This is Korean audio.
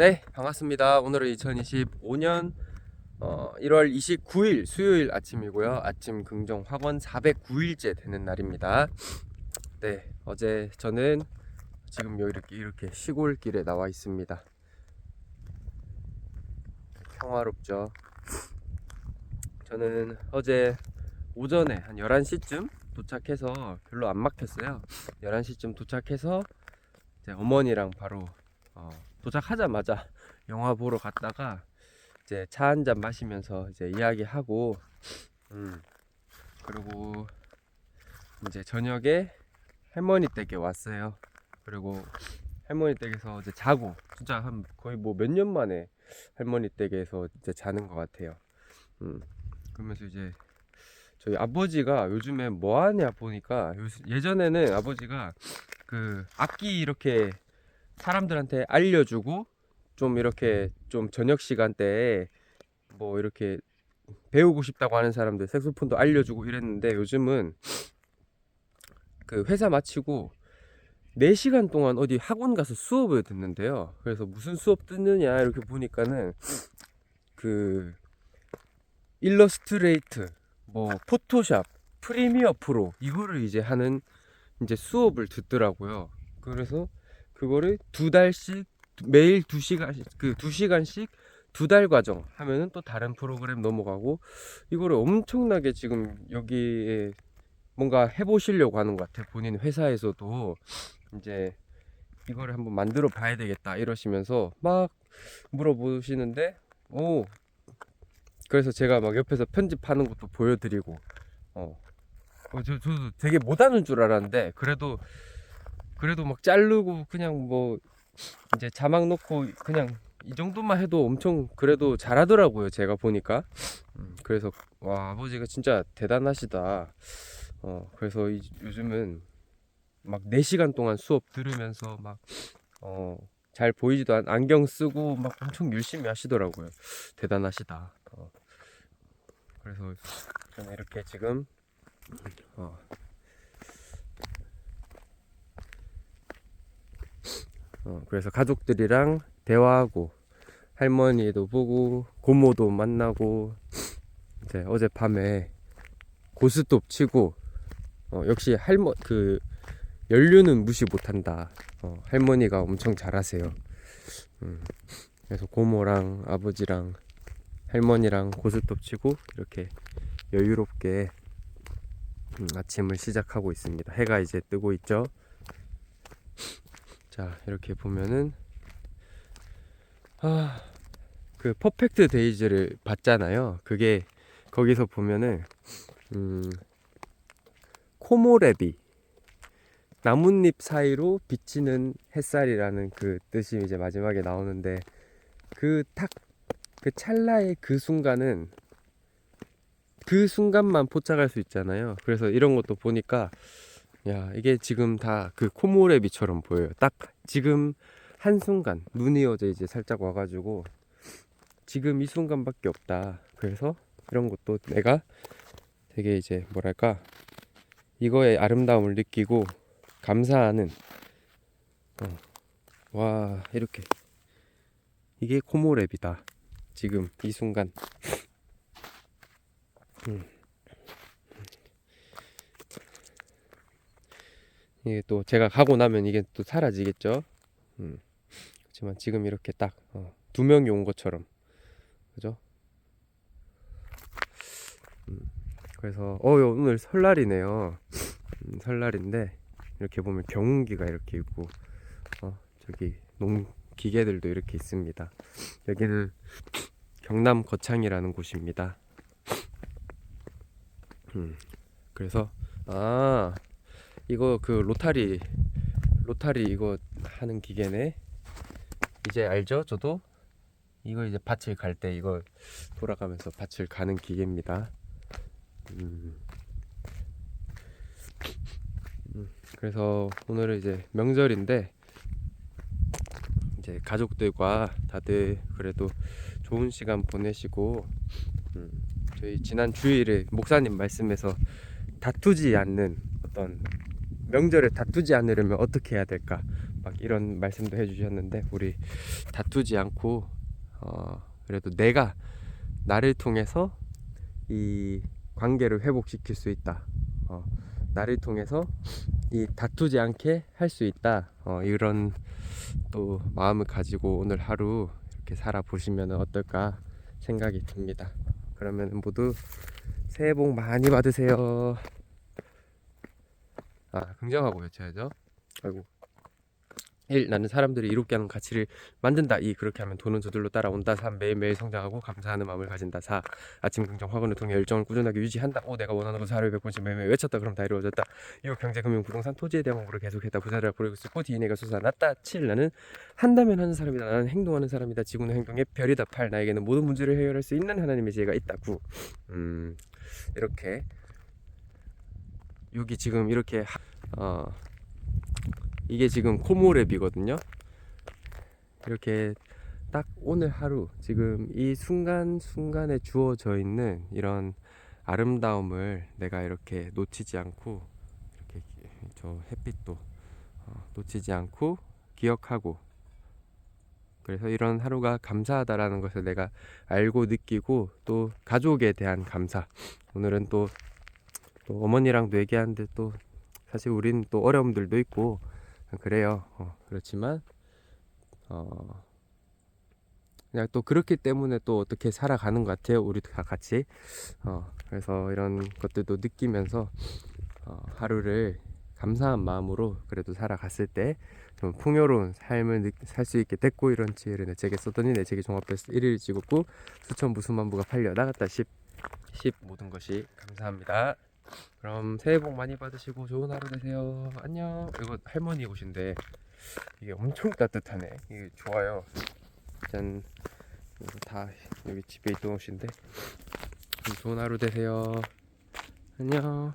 네, 반갑습니다. 오늘은 2025년 어, 1월 29일 수요일 아침이고요. 아침 긍정 학원 409일째 되는 날입니다. 네, 어제 저는 지금 여기 이렇게, 이렇게 시골길에 나와 있습니다. 평화롭죠. 저는 어제 오전에 한 11시쯤 도착해서 별로 안 막혔어요. 11시쯤 도착해서 어머니랑 바로 어, 도착하자마자 영화 보러 갔다가 이제 차 한 잔 마시면서 이제 이야기하고 음 그리고 이제 저녁에 할머니 댁에 왔어요. 그리고 할머니 댁에서 이제 자고 진짜 한 거의 뭐 몇 년 만에 할머니 댁에서 이제 자는 것 같아요. 음 그러면서 이제 저희 아버지가 요즘에 뭐 하냐 보니까 요- 예전에는 아버지가 그 악기 이렇게 사람들한테 알려주고 좀 이렇게 좀 저녁 시간대에 뭐 이렇게 배우고 싶다고 하는 사람들 색소폰도 알려주고 이랬는데 요즘은 그 회사 마치고 4시간 동안 어디 학원 가서 수업을 듣는데요. 그래서 무슨 수업 듣느냐 이렇게 보니까는 그 일러스트레이트, 뭐 포토샵, 프리미어 프로 이거를 이제 하는 이제 수업을 듣더라고요. 그래서 그거를 두 달씩 매일 두 시간씩 그 두 시간씩 두 달 과정 하면은 또 다른 프로그램 넘어가고 이거를 엄청나게 지금 여기에 뭔가 해보시려고 하는 것 같아 본인 회사에서도 이제 이거를 한번 만들어 봐야 되겠다 이러시면서 막 물어보시는데 오! 그래서 제가 막 옆에서 편집하는 것도 보여드리고 어, 어 저, 저도 되게 못하는 줄 알았는데 그래도 그래도 막 자르고 그냥 뭐 이제 자막 넣고 그냥 이 정도만 해도 엄청 그래도 잘하더라고요 제가 보니까. 음, 그래서 와 아버지가 진짜 대단하시다. 어 그래서 이, 요즘은 막 4시간 동안 수업 들으면서 막 어 잘 보이지도 않 안경 쓰고 막 엄청 열심히 하시더라고요. 대단하시다. 어. 그래서 저는 이렇게 지금 어, 어, 그래서 가족들이랑 대화하고 할머니도 보고 고모도 만나고 이제 어젯밤에 고스톱 치고 어, 역시 할머 그 연륜은 무시 못한다. 어, 할머니가 엄청 잘하세요. 음, 그래서 고모랑 아버지랑 할머니랑 고스톱 치고 이렇게 여유롭게 음, 아침을 시작하고 있습니다. 해가 이제 뜨고 있죠. 자 이렇게 보면은 아, 그 퍼펙트 데이즈를 봤잖아요. 그게 거기서 보면은 음, 코모레비 나뭇잎 사이로 비치는 햇살이라는 그 뜻이 이제 마지막에 나오는데 그 탁 그 찰나의 그 순간은 그 순간만 포착할 수 있잖아요. 그래서 이런 것도 보니까 야 이게 지금 다 그 코모레비처럼 보여요. 딱 지금 한 순간 눈이 어제 이제 살짝 와가지고 지금 이 순간밖에 없다. 그래서 이런 것도 내가 되게 이제 뭐랄까 이거의 아름다움을 느끼고 감사하는 어, 와 이렇게 이게 코모랩이다. 지금 이 순간 음. 이게 또 제가 가고 나면 이게 또 사라지겠죠. 음. 그렇지만 지금 이렇게 딱두 명이 온 것처럼 그죠? 음. 그래서 어 오늘 설날이네요. 음, 설날인데 이렇게 보면 경운기가 이렇게 있고 어 저기 농 기계들도 이렇게 있습니다. 여기는 경남 거창이라는 곳입니다. 음. 그래서 아 이거 그 로타리 로타리 이거 하는 기계네. 이제 알죠? 저도 이거 이제 밭을 갈 때 이거 돌아가면서 밭을 가는 기계입니다. 음. 음, 그래서 오늘은 이제 명절인데 이제 가족들과 다들 그래도 좋은 시간 보내시고 음, 저희 지난 주일에 목사님 말씀에서 다투지 않는 어떤 명절에 다투지 않으려면 어떻게 해야 될까 막 이런 말씀도 해주셨는데 우리 다투지 않고 어 그래도 내가 나를 통해서 이 관계를 회복시킬 수 있다. 어, 나를 통해서 이 다투지 않게 할 수 있다. 어, 이런 또 마음을 가지고 오늘 하루 이렇게 살아보시면 어떨까 생각이 듭니다. 그러면 모두 새해 복 많이 받으세요. 아, 긍정하고 외쳐야죠. 아이고. 1. 나는 사람들이 이롭게 하는 가치를 만든다. 2. 그렇게 하면 돈은 저절로 따라온다. 3. 매일매일 성장하고 감사하는 마음을 가진다. 4. 아침 긍정 학원을 통해 열정을 꾸준하게 유지한다. 5. 내가 원하는 것을 하루에 100번씩 매일매일 외쳤다. 그럼 다 이루어졌다. 6. 경제, 금융, 부동산, 토지에 대한 공부를 계속했다. 부자를 보내고 있었고 DNA가 솟아났다. 7. 나는 한다면 하는 사람이다. 나는 행동하는 사람이다. 지구는 행동의 별이다. 8. 나에게는 모든 문제를 해결할 수 있는 하나님의 지혜가 있다. 9. 음, 이렇게 여기 지금 이렇게 하- 어 이게 지금 코모랩이거든요. 이렇게 딱 오늘 하루 지금 이 순간 순간에 주어져 있는 이런 아름다움을 내가 이렇게 놓치지 않고 이렇게 저 햇빛도 어, 놓치지 않고 기억하고 그래서 이런 하루가 감사하다라는 것을 내가 알고 느끼고 또 가족에 대한 감사 오늘은 또, 또 어머니랑도 얘기하는데 또 사실 우린 또 어려움들도 있고 그래요. 어, 그렇지만 어 그냥 또 그렇기 때문에 또 어떻게 살아가는 것 같아요. 우리 다 같이. 어 그래서 이런 것들도 느끼면서 어, 하루를 감사한 마음으로 그래도 살아갔을 때 좀 풍요로운 삶을 살 수 있게 됐고 이런 지혜를 내 책에 썼더니 내 책이 종합베스트 1위를 찍었고 수천부 수만부가 팔려 나갔다 10, 10 모든 것이 감사합니다. 그럼 새해 복 많이 받으시고 좋은 하루 되세요. 안녕. 이거 할머니 옷인데 이게 엄청 따뜻하네. 이게 좋아요. 짠. 이거 다 여기 집에 있던 옷인데 좋은 하루 되세요. 안녕.